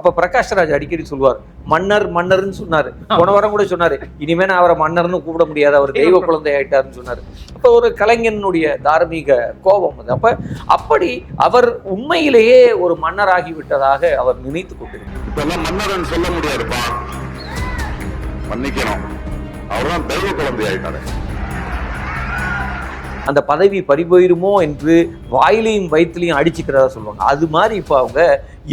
அப்ப பிரகாஷ் ராஜ் அடிக்கடி சொல்லுவார் மன்னர் மன்னர்னு சொன்னாரு. போன வாரம் கூட சொன்னாரு இனிமே நான் அவரை மன்னர்னு கூப்பிட முடியாது அவர் தெய்வ குழந்தை ஆயிட்டாருன்னு சொன்னாரு. அப்ப ஒரு கலைஞனுடைய தார்மீக கோபம் அது. அப்ப அப்படி அவர் உண்மையிலேயே ஒரு மன்னராகி விட்டதாக அவர் நினைத்து கொண்டிருக்கிறார். இப்பெல்லாம் மன்னரன் சொல்ல முடியாதுப்பா. மன்னிக்கணும். அவர்தான் தெய்வ குழந்தை ஆயிட்டாரு. அந்த பதவி பறிபோயிருமோ என்று வாயிலையும் வயிற்றுலையும் அடிச்சுக்கிறதா சொல்லுவாங்க. அது மாதிரி இப்போ அவங்க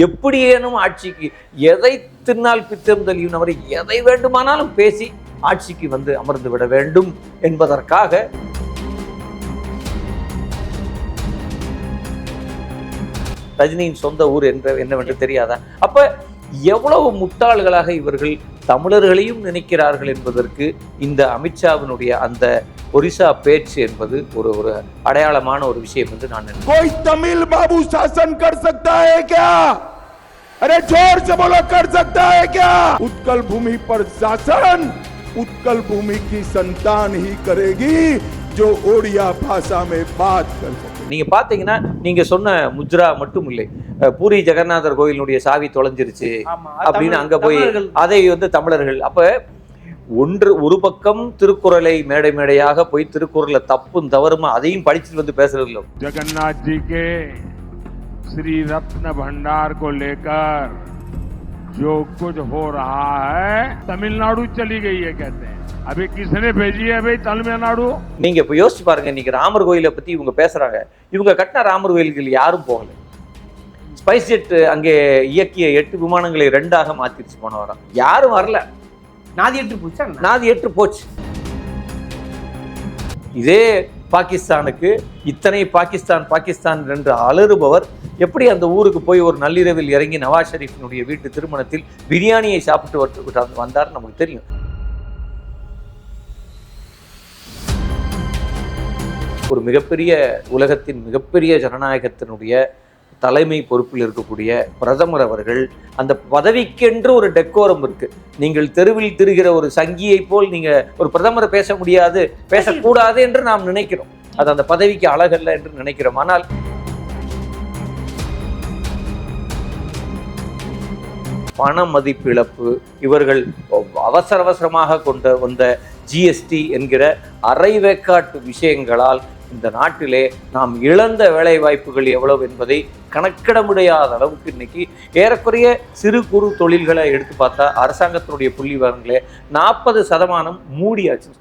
எப்படியேனும் ஆட்சிக்கு எதை திருநாள் பித்தம் அவரை எதை வேண்டுமானாலும் பேசி ஆட்சிக்கு வந்து அமர்ந்து விட வேண்டும் என்பதற்காக ரஜினியின் சொந்த ஊர் என்ற என்னவென்று தெரியாதா? அப்ப எவ்வளவு முட்டாள்களாக இவர்கள் தமிழர்களையும் நினைக்கிறார்கள் என்பதற்கு இந்த அமித்ஷாவினுடைய அந்த ஒரிசா பேச்சு என்பது ஒரு ஒரு அடையாளமான ஒரு விஷயம் என்று நான் நினைக்கிறேன் कोई तमिल बाबू शासन कर सकता है क्या अरे जोर से बोलो कर सकता है क्या उत्कल भूमि पर शासन उत्कल भूमि की संतान ही करेगी जो ओडिया भाषा में बात कर सके நீங்கள் பார்த்தீங்கன்னா நீங்கள் சொன்ன முஜ்ரா மட்டும் இல்லை பூரி ஜெகநாதர் கோயிலினுடைய சாவி தொலைஞ்சிருச்சு. அப்படின்னு அங்கே போய் அதை வந்து தமிழர்கள். அப்போ ஒன்று ஒரு பக்கம் திருக்குறளை மேடை மேடையாக போய் திருக்குறளை தப்பும் தவறுமா அதையும் படிச்சுட்டு வந்து பேசுறது இல்லை. ஜெகநாத் ஜி கே ஸ்ரீ ரத்ன பண்டார் கோ லேக்கர் जो कुछ हो रहा है तमिलनाडु चली गई है कहते हैं अभी किसने भेजी है भाई तमिलनाडु நீங்க இப்ப யோசிச்சு பாருங்க இன்னைக்கு ராமர் கோயிலை பத்தி இவங்க பேசுறாங்க இவங்க கட்டின ராமர் கோயில்கள் யாரும் போகல ஸ்பைஸ் ஜெட் அங்கே இயக்கிய எட்டு விமானங்களை ரெண்டாக மாத்திருச்சு போன வாரம் யாரும் வரல நாதியற்று போச்சா நாது ஏற்று போச்சு இதே பாகிஸ்தானுக்கு இத்தனை பாகிஸ்தான் பாகிஸ்தான் என்று அலறுபவர் எப்படி அந்த ஊருக்கு போய் ஒரு நள்ளிரவில் இறங்கி நவாஸ் ஷெரீஃபினுடைய வீட்டு திருமணத்தில் பிரியாணியை சாப்பிட்டு வந்து வந்தார் நமக்கு தெரியும். ஒரு மிகப்பெரிய உலகத்தின் மிகப்பெரிய ஜனநாயகத்தினுடைய தலைமை பொறுப்பில் இருக்கக்கூடிய பிரதமர் அவர்கள் அந்த பதவிக்கென்று ஒரு டெக்கோரம் இருக்கு. நீங்கள் தெருவில் திரிகிற ஒரு சங்கியை போல் நீங்க ஒரு பிரதமரை பேச முடியாது பேசக்கூடாது என்று நாம் நினைக்கிறோம். அது அந்த பதவிக்கு அழகல்ல என்று நினைக்கிறோம். ஆனால் பண மதிப்பு இழப்பு இவர்கள் அவசர அவசரமாக கொண்டு வந்த ஜிஎஸ்டி என்கிற அரைவேக்காட்டு விஷயங்களால் இந்த நாட்டிலே நாம் இழந்த வேலை வாய்ப்புகள் எவ்வளவு என்பதை கணக்கிட முடியாத அளவுக்கு இன்னைக்கு ஏறக்குறைய சிறு குறு தொழில்களை எடுத்து பார்த்தா அரசாங்கத்தினுடைய புள்ளி விவரங்களே நாற்பது சதமானம் மூடியாச்சு.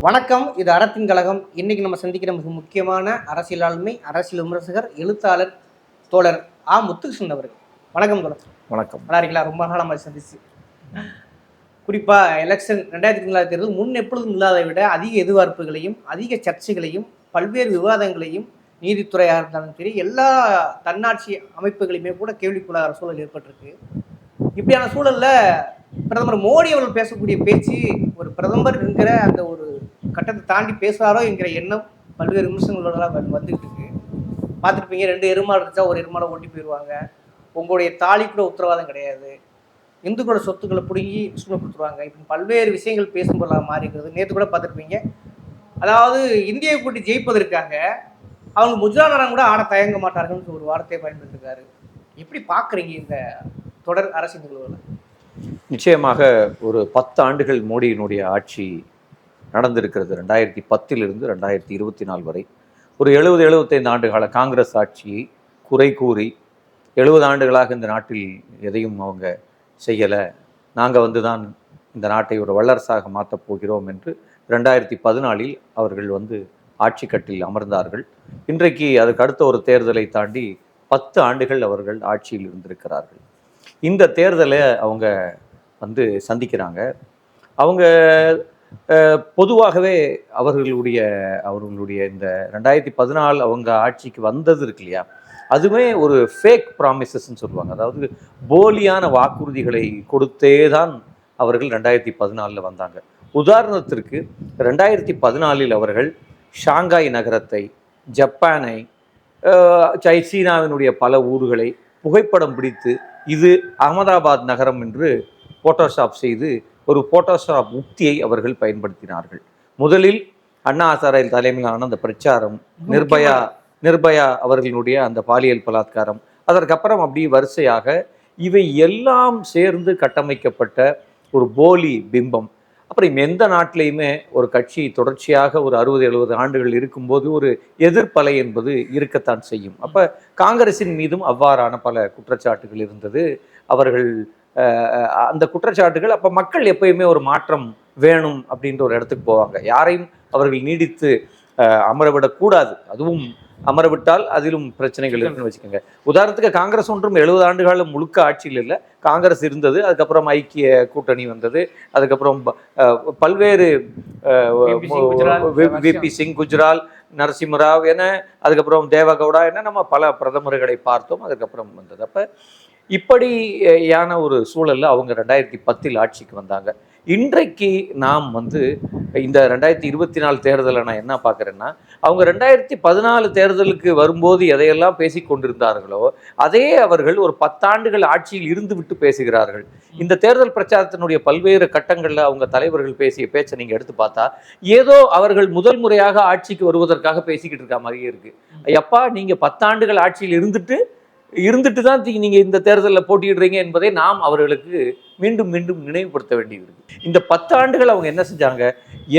வணக்கம். இது அறத்தின் கழகம். இன்னைக்கு நம்ம சந்திக்கிற மிக முக்கியமான அரசியல் ஆளுமை அரசியல் விமர்சகர் எழுத்தாளர் தோழர் ஆ. முத்துகிருஷ்ணன் அவர்கள். வணக்கம் தோழர். வணக்கம். நல்லா இருக்கீங்களா? ரொம்ப நாளாக சந்திச்சு. குறிப்பாக எலெக்ஷன் ரெண்டாயிரத்தி இருபத்தி தேர்தல் முன் எப்பொழுதும் இல்லாத விட அதிக எதிர்பார்ப்புகளையும் அதிக சர்ச்சைகளையும் பல்வேறு விவாதங்களையும் நீதித்துறையாக இருந்தாலும் சரி எல்லா தன்னாட்சி அமைப்புகளையுமே கூட கேள்விக்குள்ளாகிற சூழல் ஏற்பட்டிருக்கு. இப்படியான சூழலில் பிரதமர் மோடி அவர்கள் பேசக்கூடிய பேச்சு ஒரு பிரதமர் என்கிற அந்த ஒரு கட்டத்தை தாண்டி பேசுகிறாரோ என்கிற எண்ணம் பல்வேறு விமர்சனங்களோட வந்துகிட்டு இருக்கு. பார்த்துருப்பீங்க ரெண்டு எருமாடு இருந்துச்சா ஒரு எருமாடை ஓட்டி போயிடுவாங்க உங்களுடைய தாலி கூட உத்தரவாதம் கிடையாது. இந்துக்களோட சொத்துக்களை பிடுங்கி சும்மா கொடுத்துருவாங்க. இப்படி பல்வேறு விஷயங்கள் பேசும் மாறிக்கிறது. நேற்று கூட பார்த்துருப்பீங்க. அதாவது இந்தியாவை போட்டி ஜெயிப்பதற்காக அவங்க முஜ்ரா கூட ஆட தயங்க மாட்டார்கள்னு ஒரு வார்த்தையை பயன்படுத்திருக்காரு. எப்படி பார்க்குறீங்க இந்த தொடர் அரசு நிகழ்வுகளை? நிச்சயமாக ஒரு பத்து ஆண்டுகள் மோடியினுடைய ஆட்சி நடந்திருக்கிறது. ரெண்டாயிரத்தி பத்திலிருந்து ரெண்டாயிரத்தி இருபத்தி நாலு வரை. ஒரு எழுபது எழுபத்தைந்து ஆண்டு கால காங்கிரஸ் ஆட்சியை குறை கூறி எழுபது ஆண்டுகளாக இந்த நாட்டில் எதையும் அவங்க செய்யலை. நாங்கள் வந்து தான் இந்த நாட்டை ஒரு வல்லரசாக மாற்றப் போகிறோம் என்று ரெண்டாயிரத்தி பதினாலில் அவர்கள் வந்து ஆட்சி கட்டில் அமர்ந்தார்கள். இன்றைக்கு அதுக்கு அடுத்த ஒரு தேர்தலை தாண்டி பத்து ஆண்டுகள் அவர்கள் ஆட்சியில் இருந்திருக்கிறார்கள். இந்த தேர்தலை அவங்க வந்து சந்திக்கிறாங்க. அவங்க பொதுவாகவே அவர்களுடைய அவர்களுடைய இந்த ரெண்டாயிரத்தி பதினாலு அவங்க ஆட்சிக்கு வந்தது இருக்கு இல்லையா? அதுவே ஒரு ஃபேக் ப்ராமிசஸ்ன்னு சொல்லுவாங்க. அதாவது போலியான வாக்குறுதிகளை கொடுத்தே தான் அவர்கள் ரெண்டாயிரத்தி பதினாலில் வந்தாங்க. உதாரணத்திற்கு ரெண்டாயிரத்தி பதினாலில் அவர்கள் ஷாங்காய் நகரத்தை ஜப்பானை சை சீனாவினுடைய பல ஊர்களை புகைப்படம் பிடித்து இது அகமதாபாத் நகரம் என்று போட்டோஷாப் செய்து ஒரு போட்டோஷாப் உக்தியை அவர்கள் பயன்படுத்தினார்கள். முதலில் அண்ணா ஹசாரே தலைமையிலான அந்த பிரச்சாரம் நிர்பயா நிர்பயா அவர்களுடைய அந்த பாலியல் பலாத்காரம். அதற்கப்புறம் அப்படி வரிசையாக இவை எல்லாம் சேர்ந்து கட்டமைக்கப்பட்ட ஒரு போலி பிம்பம். அப்புறம் எந்த நாட்டிலையுமே ஒரு கட்சி தொடர்ச்சியாக ஒரு அறுபது எழுபது ஆண்டுகள் இருக்கும்போது ஒரு எதிர்ப்பலை என்பது இருக்கத்தான் செய்யும். அப்போ காங்கிரசின் மீதும் அவ்வாறான பல குற்றச்சாட்டுகள் இருந்தது. அவர்கள் அந்த குற்றச்சாட்டுகள் அப்போ மக்கள் எப்பயுமே ஒரு மாற்றம் வேணும் அப்படின்ற ஒரு இடத்துக்கு போவாங்க. யாரையும் அவர்கள் நீடித்து அமரவிடக்கூடாது. அதுவும் அமரவிட்டால் அதிலும் பிரச்சனைகள் இருக்குன்னு வச்சுக்கோங்க. உதாரணத்துக்கு காங்கிரஸ் ஒன்றும் எழுபது ஆண்டுகாலம் முழுக்க ஆட்சியில் இல்லை. காங்கிரஸ் இருந்தது அதுக்கப்புறம் ஐக்கிய கூட்டணி வந்தது அதுக்கப்புறம் பல்வேறு விபி சிங் குஜ்ரால் நரசிம்மராவ் என அதுக்கப்புறம் தேவகவுடா என நம்ம பல பிரதமர்களை பார்த்தோம் அதுக்கப்புறம் வந்தது. அப்ப இப்படியான ஒரு சூழல்ல அவங்க ரெண்டாயிரத்தி பத்தில் ஆட்சிக்கு வந்தாங்க. இன்றைக்கு நாம் வந்து இந்த ரெண்டாயிரத்தி இருபத்தி நாலு தேர்தலை நான் என்ன பார்க்குறேன்னா அவங்க ரெண்டாயிரத்தி பதினாலு தேர்தலுக்கு வரும்போது எதையெல்லாம் பேசி கொண்டிருந்தார்களோ அதே அவர்கள் ஒரு பத்தாண்டுகள் ஆட்சியில் இருந்து விட்டு பேசுகிறார்கள். இந்த தேர்தல் பிரச்சாரத்தினுடைய பல்வேறு கட்டங்களில் அவங்க தலைவர்கள் பேசிய பேச்சை நீங்கள் எடுத்து பார்த்தா ஏதோ அவர்கள் முதல் முறையாக ஆட்சிக்கு வருவதற்காக பேசிக்கிட்டு இருக்க மாதிரியே இருக்கு. எப்பா நீங்கள் பத்தாண்டுகள் ஆட்சியில் இருந்துட்டு இருந்துட்டு தான் நீங்கள் இந்த தேர்தலில் போட்டியிடுறீங்க என்பதை நாம் அவர்களுக்கு மீண்டும் மீண்டும் நினைவுபடுத்த வேண்டியது இந்த பத்து ஆண்டுகள் அவங்க என்ன செஞ்சாங்க?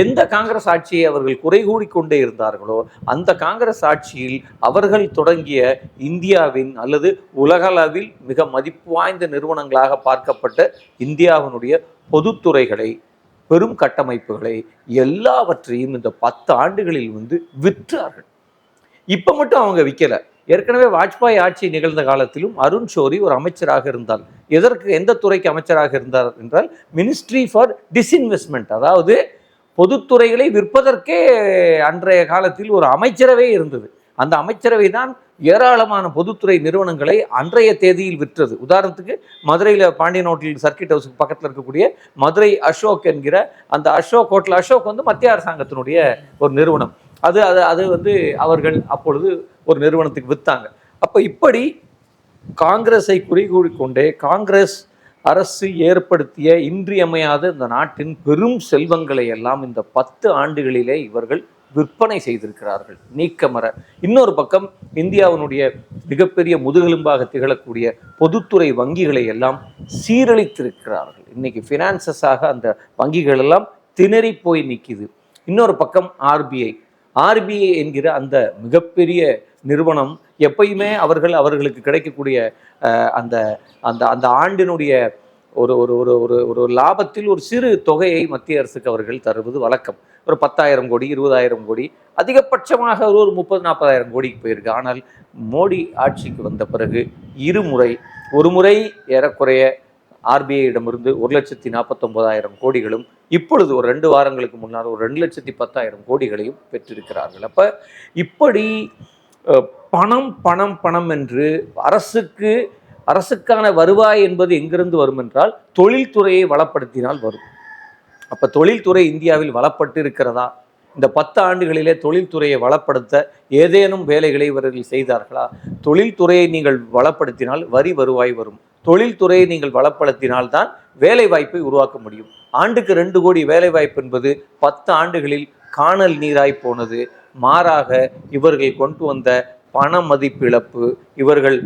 எந்த காங்கிரஸ் ஆட்சியை அவர்கள் குறை கூடிக்கொண்டே இருந்தார்களோ அந்த காங்கிரஸ் ஆட்சியில் அவர்கள் தொடங்கிய இந்தியாவின் அல்லது உலகளவில் மிக மதிப்பு வாய்ந்த நிறுவனங்களாக பார்க்கப்பட்ட இந்தியாவினுடைய பொதுத்துறைகளை பெரும் கட்டமைப்புகளை எல்லாவற்றையும் இந்த பத்து ஆண்டுகளில் வந்து விற்றார்கள். இப்போ மட்டும் அவங்க விற்கல ஏற்கனவே வாஜ்பாய் ஆட்சி நிகழ்ந்த காலத்திலும் அருண் ஷோரி ஒரு அமைச்சராக இருந்தார். எதற்கு எந்த துறைக்கு அமைச்சராக இருந்தார் என்றால் மினிஸ்ட்ரி ஃபார் டிஸ்இன்வெஸ்ட்மெண்ட் அதாவது பொதுத்துறைகளை விற்பதற்கே அன்றைய காலத்தில் ஒரு அமைச்சரவை இருந்தது. அந்த அமைச்சரவை தான் ஏராளமான பொதுத்துறை நிறுவனங்களை அன்றைய தேதியில் விற்றது. உதாரணத்துக்கு மதுரையில் பாண்டியன் ஹோட்டல் சர்க்கிட் ஹவுஸுக்கு பக்கத்தில் இருக்கக்கூடிய மதுரை அசோக் என்கிற அந்த அசோக் ஹோட்டல் அசோக் வந்து மத்திய அரசாங்கத்தினுடைய ஒரு நிறுவனம். அது அது அது வந்து அவர்கள் அப்பொழுது ஒரு நிறுவனத்துக்கு விற்றாங்க அப்போ இப்படி காங்கிரஸை குறிகூடிக்கொண்டே காங்கிரஸ் அரசு ஏற்படுத்திய இன்றியமையாத இந்த நாட்டின் பெரும் செல்வங்களை எல்லாம் இந்த பத்து ஆண்டுகளிலே இவர்கள் விற்பனை செய்திருக்கிறார்கள். நீக்கமர. இன்னொரு பக்கம் இந்தியாவினுடைய மிகப்பெரிய முதுகெலும்பாக திகழக்கூடிய பொதுத்துறை வங்கிகளை எல்லாம் சீரழித்திருக்கிறார்கள். இன்னைக்கு ஃபினான்சஸாக அந்த வங்கிகள் எல்லாம் திணறி போய் நிற்கிது இன்னொரு பக்கம் ஆர்பிஐ ஆர்பிஐ என்கிற அந்த மிகப்பெரிய நிறுவனம் எப்பயுமே அவர்கள் அவர்களுக்கு கிடைக்கக்கூடிய அந்த அந்த அந்த ஆண்டினுடைய ஒரு ஒரு ஒரு ஒரு ஒரு லாபத்தில் ஒரு சிறு தொகையை மத்திய அரசுக்கு அவர்கள் தருவது வழக்கம். ஒரு பத்தாயிரம் கோடி இருபதாயிரம் கோடி அதிகபட்சமாக ஒரு ஒரு முப்பது நாற்பதாயிரம் கோடிக்கு போயிருக்கு. ஆனால் மோடி ஆட்சிக்கு வந்த பிறகு இருமுறை ஒரு முறை ஏறக்குறைய ஆர்பிஐயிடமிருந்து ஒரு லட்சத்தி நாற்பத்தொம்பதாயிரம் கோடிகளும் இப்பொழுது ஒரு ரெண்டு வாரங்களுக்கு முன்னால் ஒரு ரெண்டு லட்சத்தி பத்தாயிரம் கோடிகளையும் பெற்றிருக்கிறார்கள். அப்போ இப்படி பணம் பணம் பணம் என்று அரசுக்கு அரசுக்கான வருவாய் என்பது எங்கிருந்து வரும் என்றால் தொழில்துறையை வளப்படுத்தினால் வரும். அப்போ தொழில்துறை இந்தியாவில் வளப்பட்டு இருக்கிறதா? இந்த பத்து ஆண்டுகளிலே தொழில்துறையை வளப்படுத்த ஏதேனும் வேலைகளை இவர்கள் செய்தார்களா? தொழில்துறையை நீங்கள் வளப்படுத்தினால் வரி வருவாய் வரும். தொழில்துறையை நீங்கள் வளப்படுத்தினால் தான் உருவாக்க முடியும். ஆண்டுக்கு ரெண்டு கோடி வேலைவாய்ப்பு என்பது பத்து ஆண்டுகளில் காணல் நீராய் போனது. மாறாக இவர்கள் கொண்டு வந்த பண மதிப்பிழப்பு இவர்கள்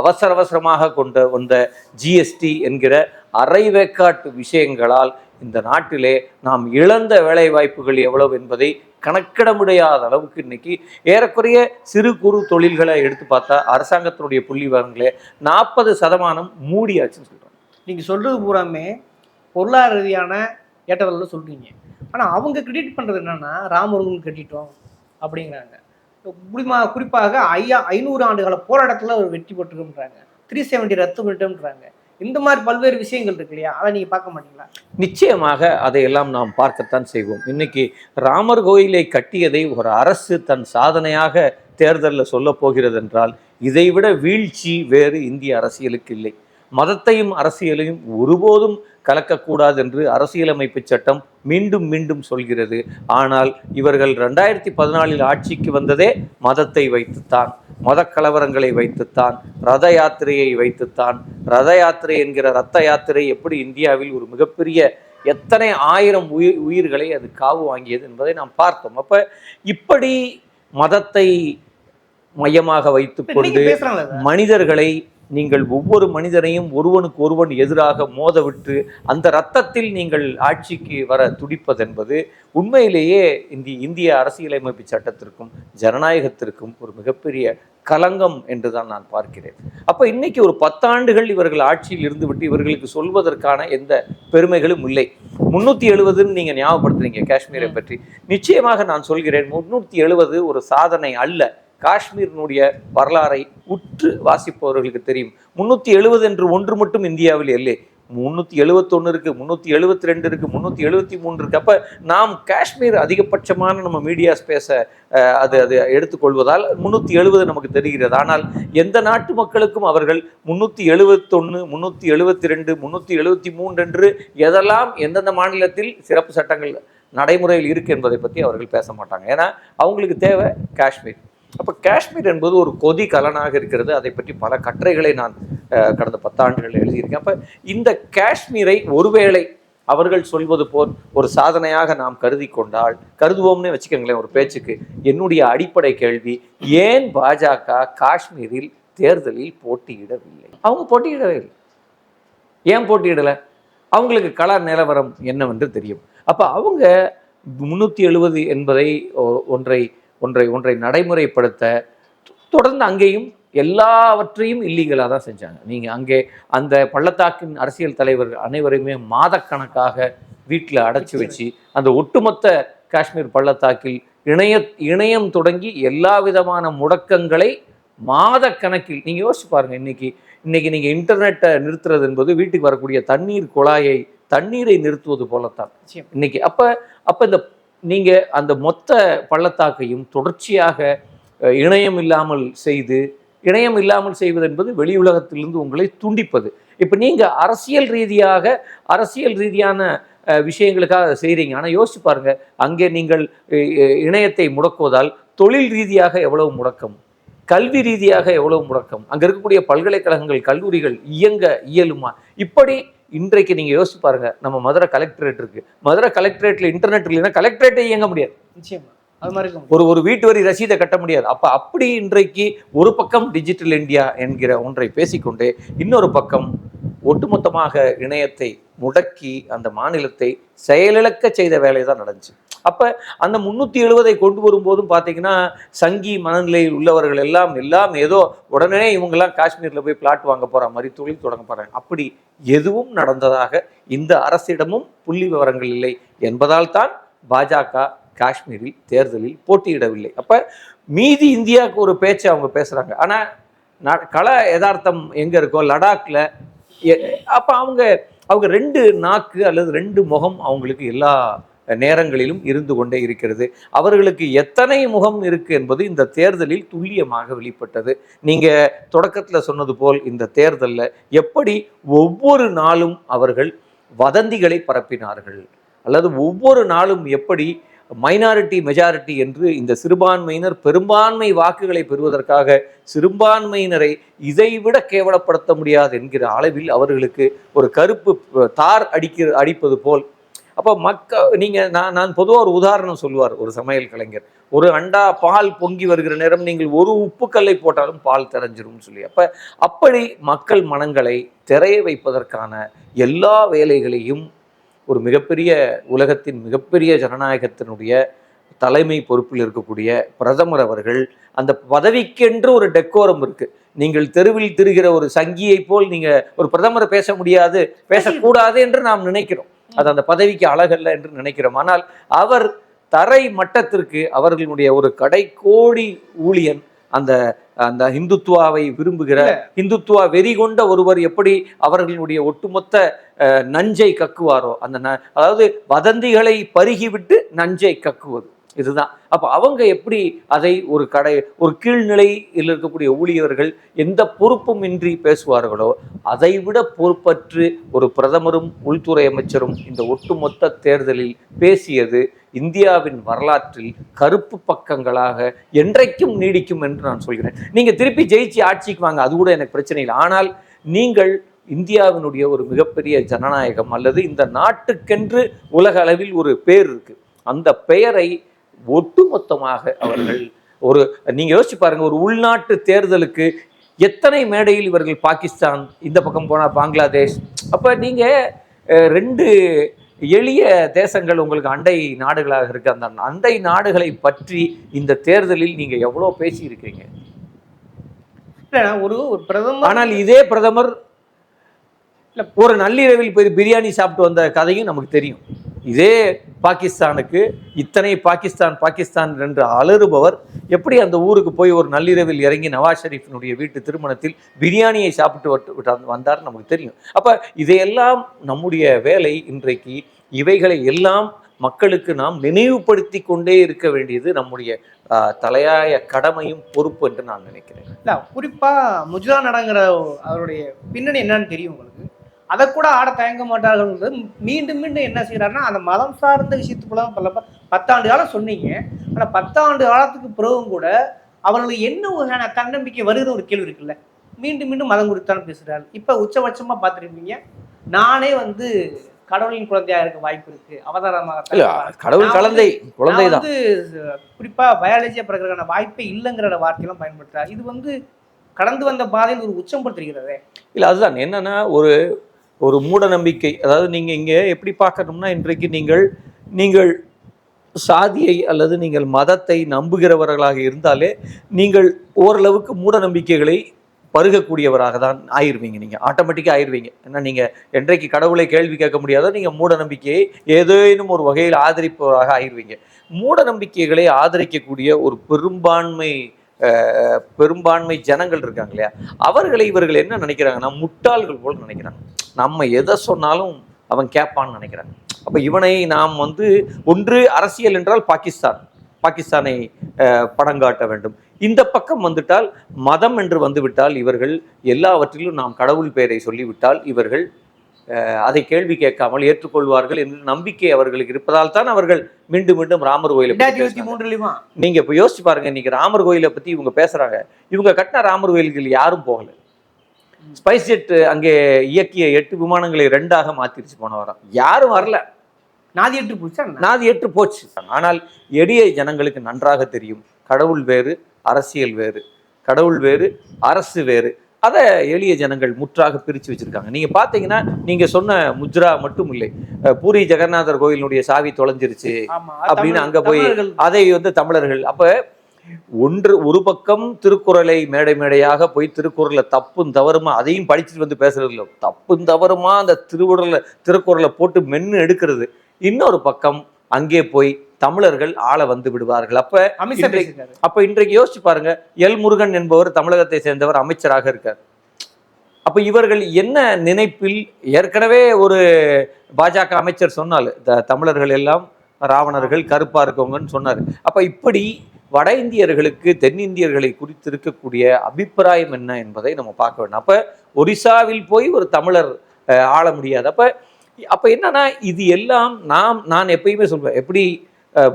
அவசர அவசரமாக கொண்டு வந்த ஜிஎஸ்டி என்கிற அரைவேக்காட்டு விஷயங்களால் இந்த நாட்டிலே நாம் இழந்த வேலைவாய்ப்புகள் எவ்வளவு என்பதை கணக்கிட முடியாத அளவுக்கு இன்னைக்கு ஏறக்குறைய சிறு குறு தொழில்களை எடுத்து பார்த்தா அரசாங்கத்தினுடைய புள்ளி விவரங்களே நாற்பது சதமானம் மூடியாச்சுன்னு சொல்கிறாங்க நீங்கள் சொல்றது பூராமே பொருளாதார ரீதியான ஏற்றத்தாழ்வு சொல்கிறீங்க ஆனால் அவங்க கிரெடிட் பண்ணுறது என்னென்னா ராமருங்க கட்டிட்டோம் அப்படிங்கிறாங்க. முடிமா குறிப்பாக ஐயா ஐநூறு ஆண்டுகால போராட்டத்தில் ஒரு வெற்றி பெற்றுக்கன்றாங்க த்ரீ செவன்ட்டி ரத்து பண்ணிட்டோம்ன்றாங்க. இந்த மாதிரி பல்வேறு விஷயங்கள் இருக்கு இல்லையா? அதை நீங்க பார்க்க மாட்டீங்களா? நிச்சயமாக அதையெல்லாம் நாம் பார்க்கத்தான் செய்வோம். இன்னைக்கு ராமர் கோயிலை கட்டியதை ஒரு அரசு தன் சாதனையாக தேர்தலில் சொல்ல போகிறது என்றால் இதைவிட வீழ்ச்சி வேறு இந்திய அரசியலுக்கு இல்லை. மதத்தையும் அரசியலையும் ஒருபோதும் கலக்கக்கூடாது என்று அரசியலமைப்பு சட்டம் மீண்டும் மீண்டும் சொல்கிறது. ஆனால் இவர்கள் ரெண்டாயிரத்தி பதினாலில் ஆட்சிக்கு வந்ததே மதத்தை வைத்துத்தான் மத கலவரங்களை வைத்துத்தான் ரத யாத்திரையை வைத்துத்தான். ரத யாத்திரை என்கிற ரத்த யாத்திரை எப்படி இந்தியாவில் ஒரு மிகப்பெரிய எத்தனை ஆயிரம் உயிர் உயிர்களை அது காவு வாங்கியது என்பதை நாம் பார்த்தோம். அப்ப இப்படி மதத்தை மையமாக வைத்துக்கொண்டு. மனிதர்களை நீங்கள் ஒவ்வொரு மனிதனையும் ஒருவனுக்கு ஒருவன் எதிராக மோதவிட்டு அந்த ரத்தத்தில் நீங்கள் ஆட்சிக்கு வர துடிப்பதென்பது உண்மையிலேயே இந்தி இந்திய அரசியலமைப்பு சட்டத்திற்கும் ஜனநாயகத்திற்கும் ஒரு மிகப்பெரிய கலங்கம் என்றுதான் நான் பார்க்கிறேன். அப்ப இன்னைக்கு ஒரு பத்தாண்டுகள் இவர்கள் ஆட்சியில் இருந்து விட்டு இவர்களுக்கு சொல்வதற்கான எந்த பெருமைகளும் இல்லை. முன்னூத்தி எழுபதுன்னு நீங்க ஞாபகப்படுத்துறீங்க காஷ்மீரை பற்றி. நிச்சயமாக நான் சொல்கிறேன் முன்னூத்தி எழுபது ஒரு சாதனை அல்ல. காஷ்மீரினுடைய வரலாறை உற்று வாசிப்பவர்களுக்கு தெரியும். முன்னூற்றி எழுபது என்று ஒன்று மட்டும் இந்தியாவில் இல்லை. முந்நூற்றி எழுபத்தொன்று இருக்குது முந்நூற்றி எழுபத்தி ரெண்டு இருக்குது முந்நூற்றி எழுபத்தி மூன்று இருக்குது அப்போ நாம் காஷ்மீர் அதிகபட்சமான நம்ம மீடியா ஸ்பேஸை அது அது எடுத்துக்கொள்வதால் முந்நூற்றி எழுபது நமக்கு தெரிகிறது. ஆனால் எந்த நாட்டு மக்களுக்கும் அவர்கள் முந்நூற்றி எழுபத்தொன்று முந்நூற்றி எழுபத்தி ரெண்டு முந்நூற்றி எழுபத்தி மூன்று என்று எதெல்லாம் எந்தெந்த மாநிலத்தில் சிறப்பு சட்டங்கள் நடைமுறையில் இருக்குது என்பதை பற்றி அவர்கள் பேச மாட்டாங்க. ஏன்னா அவங்களுக்கு தேவை காஷ்மீர். அப்போ காஷ்மீர் என்பது ஒரு கொதி கலனாக இருக்கிறது. அதை பற்றி பல கட்டுரைகளை நான் கடந்த பத்தாண்டுகள் எழுதியிருக்கேன். அப்போ இந்த காஷ்மீரை ஒருவேளை அவர்கள் சொல்வது போல் ஒரு சாதனையாக நாம் கருதி கொண்டால் கருதுவோம்னே வச்சுக்கோங்களேன் ஒரு பேச்சுக்கு என்னுடைய அடிப்படை கேள்வி ஏன் பாஜக காஷ்மீரில் தேர்தலில் போட்டியிடவில்லை? அவங்க போட்டியிடவே இல்லை. ஏன் போட்டியிடலை? அவங்களுக்கு கலா நிலவரம் என்னவென்று தெரியும். அப்போ அவங்க முந்நூற்றி எழுபது என்பதை ஒ- ஒன்றை ஒன்றை ஒன்றை நடைமுறைப்படுத்த தொடர்ந்து அங்கேயும் எல்லாவற்றையும் இல்லீகலாக தான் செஞ்சாங்க நீங்கள் அங்கே அந்த பள்ளத்தாக்கின் அரசியல் தலைவர்கள் அனைவரையுமே மாதக்கணக்காக வீட்டில் அடைச்சி வச்சு அந்த ஒட்டுமொத்த காஷ்மீர் பள்ளத்தாக்கில் இணைய இணையம் தொடங்கி எல்லா விதமான முடக்கங்களை மாத கணக்கில் நீங்கள் யோசிச்சு பாருங்க இன்னைக்கு இன்னைக்கு நீங்கள் இன்டர்நெட்டை நிறுத்துறது என்பது வீட்டுக்கு வரக்கூடிய தண்ணீர் குழாயை தண்ணீரை நிறுத்துவது போலத்தான். இன்னைக்கு அப்போ அப்போ இந்த நீங்கள் அந்த மொத்த பள்ளத்தாக்கையும் தொடர்ச்சியாக இணையம் இல்லாமல் செய்து இணையம் இல்லாமல் செய்வது என்பது வெளி உலகத்திலிருந்து உங்களை துண்டிப்பது. இப்போ நீங்கள் அரசியல் ரீதியாக அரசியல் ரீதியான விஷயங்களுக்காக அதை செய்கிறீங்க ஆனால் யோசிச்சு பாருங்கள் அங்கே நீங்கள் இணையத்தை முடக்குவதால் தொழில் ரீதியாக எவ்வளவு முடக்கம்? கல்வி ரீதியாக எவ்வளவு முடக்கம்? அங்கே இருக்கக்கூடிய பல்கலைக்கழகங்கள் கல்லூரிகள் இயங்க இயலுமா? இப்படி இன்றைக்கு நீங்க யோசிச்சு பாருங்க நம்ம மதுரை கலெக்டரேட் இருக்கு. மதுரை கலெக்டரேட்ல இன்டர்நெட் இல்லைன்னா கலெக்டரேட்டே இயங்க முடியாது. நிச்சயமா. ஒரு ஒரு வீட்டு வரி ரசீதை கட்ட முடியாது. அப்ப அப்படி இன்றைக்கு ஒரு பக்கம் டிஜிட்டல் இந்தியா என்கிற ஒன்றை பேசிக்கொண்டே இன்னொரு பக்கம் ஒட்டுமொத்தமாக இணையத்தை முடக்கி அந்த மாநிலத்தை செயலிழக்க செய்த வேலை தான் நடந்துச்சு. அப்போ அந்த முந்நூற்றி எழுபதை கொண்டு வரும்போதும் பார்த்தீங்கன்னா சங்கி மனநிலையில் உள்ளவர்கள் எல்லாம் எல்லாம் ஏதோ உடனே இவங்கெல்லாம் காஷ்மீரில் போய் பிளாட் வாங்க போகிற மாதிரி தொழில் தொடங்க போகிறாங்க அப்படி எதுவும் நடந்ததாக இந்த அரசிடமும் புள்ளி விவரங்கள் இல்லை என்பதால் தான் பாஜக காஷ்மீரில் தேர்தலில் போட்டியிடவில்லை. அப்போ மீதி இந்தியாவுக்கு ஒரு பேச்சு அவங்க பேசுகிறாங்க ஆனால் ந- கள யதார்த்தம் எங்க இருக்கோ லடாக்ல எ- அப்ப அவங்க அவங்க ரெண்டு நாக்கு அல்லது ரெண்டு முகம் அவங்களுக்கு எல்லா நேரங்களிலும் இருந்து கொண்டே இருக்கிறது. அவர்களுக்கு எத்தனை முகம் இருக்கு என்பது இந்த தேர்தலில் துல்லியமாக வெளிப்பட்டது. நீங்க தொடக்கத்துல சொன்னது போல் இந்த தேர்தலில் எப்படி ஒவ்வொரு நாளும் அவர்கள் வதந்திகளை பரப்பினார்கள்? அல்லது ஒவ்வொரு நாளும் எப்படி மைனாரிட்டி மெஜாரிட்டி என்று இந்த சிறுபான்மையினர் பெரும்பான்மை வாக்குகளை பெறுவதற்காக சிறுபான்மையினரை இதைவிட கேவலப்படுத்த முடியாது என்கிற அளவில் அவர்களுக்கு ஒரு கருப்பு தார் அடிக்கிற அடிப்பது போல் அப்போ மக்க நீங்கள் நான் நான் பொதுவாக ஒரு உதாரணம் சொல்லுவார் ஒரு சமையல் கலைஞர். ஒரு அண்டா பால் பொங்கி வருகிற நேரம் நீங்கள் ஒரு உப்புக்கல்லை போட்டாலும் பால் தெரிஞ்சிரும்னு சொல்லி. அப்போ அப்படி மக்கள் மனங்களை திரைய வைப்பதற்கான எல்லா வேலைகளையும் ஒரு மிகப்பெரிய உலகத்தின் மிகப்பெரிய ஜனநாயகத்தினுடைய தலைமை பொறுப்பில் இருக்கக்கூடிய பிரதமர் அவர்கள் அந்த பதவிக்கென்று ஒரு டெக்கோரம் இருக்கு. நீங்கள் தெருவில் திரிகிற ஒரு சங்கியை போல் நீங்க ஒரு பிரதமரை பேச முடியாது பேசக்கூடாது என்று நாம் நினைக்கிறோம். அது அந்த பதவிக்கு அழகல்ல என்று நினைக்கிறோம். ஆனால் அவர் தரை மட்டத்திற்கு அவர்களுடைய ஒரு கடைக்கோடி ஊழியன் அந்த அந்த இந்துத்துவாவை விரும்புகிற இந்துத்துவா வெறி கொண்ட ஒருவர் எப்படி அவர்களுடைய ஒட்டுமொத்த நஞ்சை கக்குவாரோ? அந்த அதாவது வதந்திகளை பருகிவிட்டு நஞ்சை கக்குவது. இதுதான். அப்போ அவங்க எப்படி அதை ஒரு கடை ஒரு கீழ்நிலையில் இருக்கக்கூடிய ஊழியர்கள் எந்த பொறுப்பும் இன்றி பேசுவார்களோ அதைவிட பொறுப்பற்று ஒரு பிரதமரும் உள்துறை அமைச்சரும் இந்த ஒட்டுமொத்த தேர்தலில் பேசியது இந்தியாவின் வரலாற்றில் கருப்பு பக்கங்களாக என்றைக்கும் நீடிக்கும் என்று நான் சொல்கிறேன். நீங்கள் திருப்பி ஜெயிச்சு ஆட்சிக்கு வாங்க அது கூட எனக்கு பிரச்சனை இல்லை. ஆனால் நீங்கள் இந்தியாவினுடைய ஒரு மிகப்பெரிய ஜனநாயகம் அல்லது இந்த நாட்டுக்கென்று உலக அளவில் ஒரு பேர் இருக்குது அந்த பெயரை ஒட்டுமொத்தமாக அவர்கள் ஒரு நீங்க யோசிச்சு பாருங்க ஒரு உள்நாட்டு தேர்தலுக்கு எத்தனை மேடையில் இவர்கள் பாகிஸ்தான் இந்த பக்கம் போனா பங்களாதேஷ் அப்ப நீங்க ரெண்டு எளிய தேசங்கள் உங்களுக்கு அண்டை நாடுகளாக இருக்கு அந்த அண்டை நாடுகளை பற்றி இந்த தேர்தலில் நீங்க எவ்வளவு பேசி இருக்கீங்க ஒரு பிரதமர் ஆனால் இதே பிரதமர். ஒரு நள்ளிரவில் போய் பிரியாணி சாப்பிட்டு வந்த கதையும் நமக்கு தெரியும் இதே பாகிஸ்தானுக்கு இத்தனை பாகிஸ்தான் பாகிஸ்தான் என்று அலறுபவர் எப்படி அந்த ஊருக்கு போய் ஒரு நள்ளிரவில் இறங்கி நவாஸ் ஷெரீஃபினுடைய வீட்டு திருமணத்தில் பிரியாணியை சாப்பிட்டு விட்டு வந்தார் நமக்கு தெரியும். அப்போ இதையெல்லாம் நம்முடைய வேலை இன்றைக்கு இவைகளை எல்லாம் மக்களுக்கு நாம் நினைவுபடுத்தி கொண்டே இருக்க வேண்டியது நம்முடைய தலையாய கடமையும் பொறுப்பு என்று நான் நினைக்கிறேன். இல்லை குறிப்பாக முஜ்ரா நடங்கிற அவருடைய பின்னணி என்னன்னு தெரியும் உங்களுக்கு. அதை கூட ஆட தயங்க மாட்டார்கள் மீண்டும் மீண்டும் என்ன செய்யறாருன்னா அந்த மதம் சார்ந்த விஷயத்துக்குள்ள பல பத்தாண்டு காலம் சொன்னீங்க. ஆனா பத்தாண்டு காலத்துக்கு பிறகும் கூட அவர்களுக்கு என்ன வகையான தன்னம்பிக்கை வருகிற ஒரு கேள்வி இருக்குல்ல. மீண்டும் மீண்டும் மதம் குறித்தான பேசுறாரு. இப்ப உச்சபட்சமா பார்த்துருப்பீங்க. நானே வந்து கடவுளின் குழந்தையா இருக்க வாய்ப்பு இருக்கு. அவதாரமாக கடவுள் குழந்தை தான் வந்து குறிப்பா பயாலஜியா பிறகுறதுக்கான வாய்ப்பே இல்லைங்கிற வார்த்தையெல்லாம் பயன்படுத்துறாரு. இது வந்து கடந்து வந்த பாதையில் ஒரு உச்சம் படுத்திருக்கிறதே. இல்லை அதுதான். என்னன்னா ஒரு ஒரு மூட நம்பிக்கை அதாவது நீங்கள் இங்கே எப்படி பார்க்கணும்னா இன்றைக்கு நீங்கள் நீங்கள் சாதியை அல்லது நீங்கள் மதத்தை நம்புகிறவர்களாக இருந்தாலே நீங்கள் ஓரளவுக்கு மூட நம்பிக்கைகளை பருகக்கூடியவராக தான் ஆயிருவீங்க நீங்கள் ஆட்டோமேட்டிக்காக ஆயிருவீங்க. ஏன்னா நீங்கள் என்றைக்கு கடவுளை கேள்வி கேட்க முடியாதோ நீங்கள் மூட நம்பிக்கையை ஏதேனும் ஒரு வகையில் ஆதரிப்பவராக ஆயிருவீங்க. மூட நம்பிக்கைகளை ஆதரிக்கக்கூடிய ஒரு பெரும்பான்மை பெரும்பான்மை ஜனங்கள் இருக்காங்க இல்லையா? அவர்களை இவர்கள் என்ன நினைக்கிறாங்கன்னா முட்டாள்கள் போல் நினைக்கிறாங்க. நம்ம எதை சொன்னாலும் அவன் கேட்பான்னு நினைக்கிறாங்க. அப்ப இவனை நாம் வந்து ஒன்று அரசியல் என்றால் பாகிஸ்தான். பாகிஸ்தானை படங்காட்ட வேண்டும். இந்த பக்கம் வந்துட்டால் மதம் என்று வந்துவிட்டால் இவர்கள் எல்லாவற்றிலும் நாம் கடவுள் பெயரை சொல்லிவிட்டால் இவர்கள் அதை கேள்வி கேட்காமல் ஏற்றுக்கொள்வார்கள் என்று நம்பிக்கை அவர்களுக்கு இருப்பதால் தான் அவர்கள் மீண்டும் மீண்டும் ராமர் கோயிலை நீங்க இப்ப யோசிச்சு பாருங்க இன்னைக்கு ராமர் கோயிலை பத்தி இவங்க பேசுறாங்க. இவங்க கட்டின ராமர் கோயில்கள் யாரும் போகல. ஸ்பைஸ் ஜெட் அங்கே இயக்கிய எட்டு விமானங்களை ரெண்டாக மாத்திருச்சு போன வாரம். யாரும் வரல. நாதி எட்டு போச்சா? நாது ஏற்று போச்சு. ஆனால் எளிய ஜனங்களுக்கு நன்றாக தெரியும். கடவுள் வேறு அரசியல் வேறு. கடவுள் வேறு அரசு வேறு. அதை எளிய ஜனங்கள் முற்றாக பிரித்து வச்சிருக்காங்க. நீங்க பார்த்தீங்கன்னா நீங்க சொன்ன முஜ்ரா மட்டும் இல்லை. பூரி ஜெகநாதர் கோயிலினுடைய சாவி தொலைஞ்சிருச்சு அப்படின்னு அங்க போய் அதை வந்து தமிழர்கள். அப்ப ஒன்று ஒரு பக்கம் திருக்குறளை மேடை மேடையாக போய் திருக்குறளை தப்பும் தவறுமா அதையும் படிச்சுட்டு வந்து பேசுறது இல்லை. தப்பும் தவறுமா அந்த திருக்குறளை திருக்குறளை போட்டு மென்னு எடுக்கிறது. இன்னொரு பக்கம் அங்கே போய் தமிழர்கள் ஆள வந்து விடுவார்கள். அப்ப பேசியிருக்காரு. அப்ப இன்றைக்கு யோசிச்சு பாருங்க. எல் முருகன் என்பவர் தமிழகத்தை சேர்ந்தவர் அமைச்சராக இருக்கார். அப்ப இவர்கள் என்ன நினைப்பில் ஏற்கனவே ஒரு பாஜக அமைச்சர் சொன்னால் தமிழர்கள் எல்லாம் ராவணர்கள் கருப்பா இருக்கவங்கன்னு சொன்னார். அப்ப இப்படி வட இந்தியர்களுக்கு தென்னிந்தியர்களை குறித்து இருக்கக்கூடிய அபிப்பிராயம் என்ன என்பதை நம்ம பார்க்க வேண்டும். அப்போ ஒரிசாவில் போய் ஒரு தமிழர் ஆள முடியாது. அப்போ அப்போ என்னன்னா இது எல்லாம் நாம் நான் எப்பயுமே சொல்வேன் எப்படி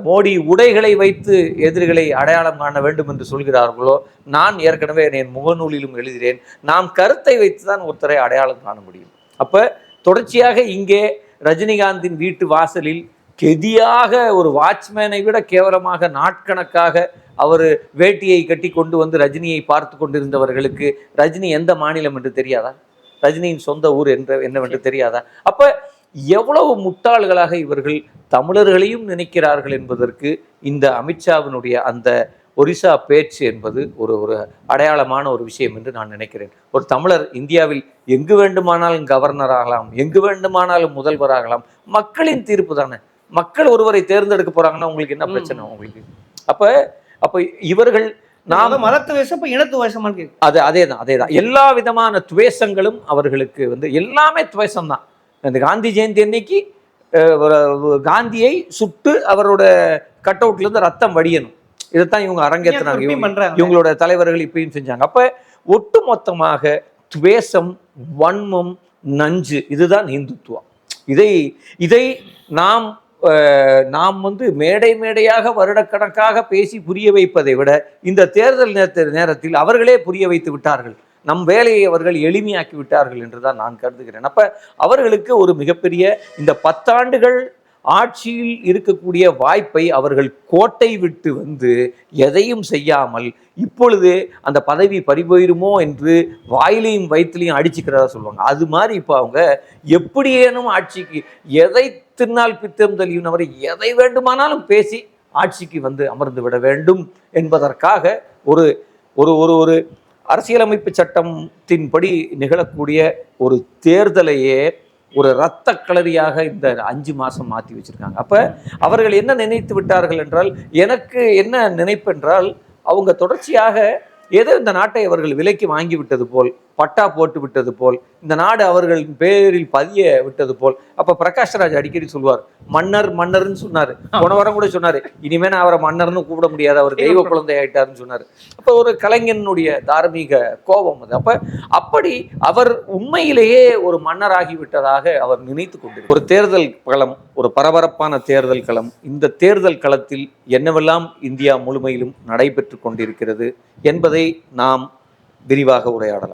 மோடி உடைகளை வைத்து எதிரிகளை அடையாளம் காண வேண்டும் என்று சொல்கிறார்களோ நான் ஏற்கனவே என் முகநூலிலும் எழுதுகிறேன். நாம் கருத்தை வைத்து தான் ஒருத்தரை அடையாளம் காண முடியும். அப்போ தொடர்ச்சியாக இங்கே ரஜினிகாந்தின் வீட்டு வாசலில் கெதியாக ஒரு வாட்ச்மேனை விட கேவலமாக நாட்கணக்காக அவர் வேட்டியை கட்டி கொண்டு வந்து ரஜினியை பார்த்து கொண்டிருந்தவர்களுக்கு ரஜினி எந்த மாநிலம் என்று தெரியாதா? ரஜினியின் சொந்த ஊர் என்ற என்னவென்று தெரியாதா? அப்ப எவ்வளவு முட்டாள்களாக இவர்கள் தமிழர்களையும் நினைக்கிறார்கள் என்பதற்கு இந்த அமித்ஷாவினுடைய அந்த ஒரிசா பேச்சு என்பது ஒரு ஒரு அடையாளமான ஒரு விஷயம் என்று நான் நினைக்கிறேன். ஒரு தமிழர் இந்தியாவில் எங்கு வேண்டுமானாலும் கவர்னர் ஆகலாம் எங்கு வேண்டுமானாலும் முதல்வராகலாம் மக்களின் தீர்ப்பு தானே? மக்கள் ஒருவரை தேர்ந்தெடுக்க போறாங்கன்னா உங்களுக்கு என்ன. பிரச்சனை உங்களுக்கு? அப்ப அப்ப இவர்கள் நாம் மதத்து வேஷம் இப்ப இனத்து வேஷமான்னு கேட்கு. அது அதேதான் அதேதான். எல்லா விதமான துவேஷங்களும் அவர்களுக்கு வந்து எல்லாமே துவேஷம் தான். இந்த காந்தி ஜெயந்தி அன்னைக்கு காந்தியை சுட்டு அவரோட கட் அவுட்ல இருந்து ரத்தம் வடியணும். இதைத்தான் இவங்க அரங்கேற்றினாங்க. இவங்களோட தலைவர்கள் இப்பயும் செஞ்சாங்க. அப்ப ஒட்டுமொத்தமாக துவேஷம் வன்மம் நஞ்சு இதுதான் இந்துத்துவம் இதை இதை நாம் நாம் வந்து மேடை மேடையாக வருடக்கணக்காக பேசி புரிய வைப்பதை விட இந்த தேர்தல் நேரத்து- நேரத்தில் அவர்களே புரிய வைத்து விட்டார்கள். நம் வேலையை அவர்கள் எளிமையாக்கி விட்டார்கள் என்றுதான் நான் கருதுகிறேன். அப்போ அவர்களுக்கு ஒரு மிகப்பெரிய இந்த பத்தாண்டுகள் ஆட்சியில் இருக்கக்கூடிய வாய்ப்பை அவர்கள் கோட்டை விட்டு வந்து எதையும் செய்யாமல் இப்பொழுது அந்த பதவி பறிபோயிருமோ என்று வாயிலையும் வயிற்றுலையும் அடிச்சுக்கிறதா சொல்லுவாங்க. அது மாதிரி இப்போ அவங்க எப்படியேனும் ஆட்சிக்கு எதை தின்னால் பித்தம் தெளியும் எதை வேண்டுமானாலும் பேசி ஆட்சிக்கு வந்து அமர்ந்து விட வேண்டும் என்பதற்காக ஒரு ஒரு ஒரு ஒரு அரசியலமைப்பு சட்டத்தின்படி நிகழக்கூடிய ஒரு தேர்தலையே ஒரு இரத்த களரியாக இந்த அஞ்சு மாதம் மாற்றி வச்சிருக்காங்க. அப்போ அவர்கள் என்ன நினைத்து விட்டார்கள் என்றால் எனக்கு என்ன நினைப்பு என்றால் அவங்க தொடர்ச்சியாக ஏதோ இந்த நாட்டை அவர்கள் விலைக்கு வாங்கி விட்டது போல் பட்டா போட்டு விட்டது போல் இந்த நாடு அவர்களின் பேரில் பதிய விட்டது போல். அப்ப பிரகாஷ்ராஜ் அடிக்கடி சொல்வார் மன்னர் மன்னர்னு சொன்னாரு. போன வாரம் கூட சொன்னாரு இனிமே நான் அவரை மன்னர்னு கூப்பிட முடியாது அவர் தெய்வ குழந்தை ஆயிட்டாருன்னு சொன்னார். அப்ப ஒரு கலைஞனுடைய தார்மீக கோபம் அது. அப்ப அப்படி அவர் உண்மையிலேயே ஒரு மன்னராகி விட்டதாக அவர் நினைத்து கொண்டிருக்கிறார். ஒரு தேர்தல் களம் ஒரு பரபரப்பான தேர்தல் களம் இந்த தேர்தல் களத்தில் என்னவெல்லாம் இந்தியா முழுமையிலும் நடைபெற்று கொண்டிருக்கிறது என்பதை நாம் விரிவாக உரையாடலாம்.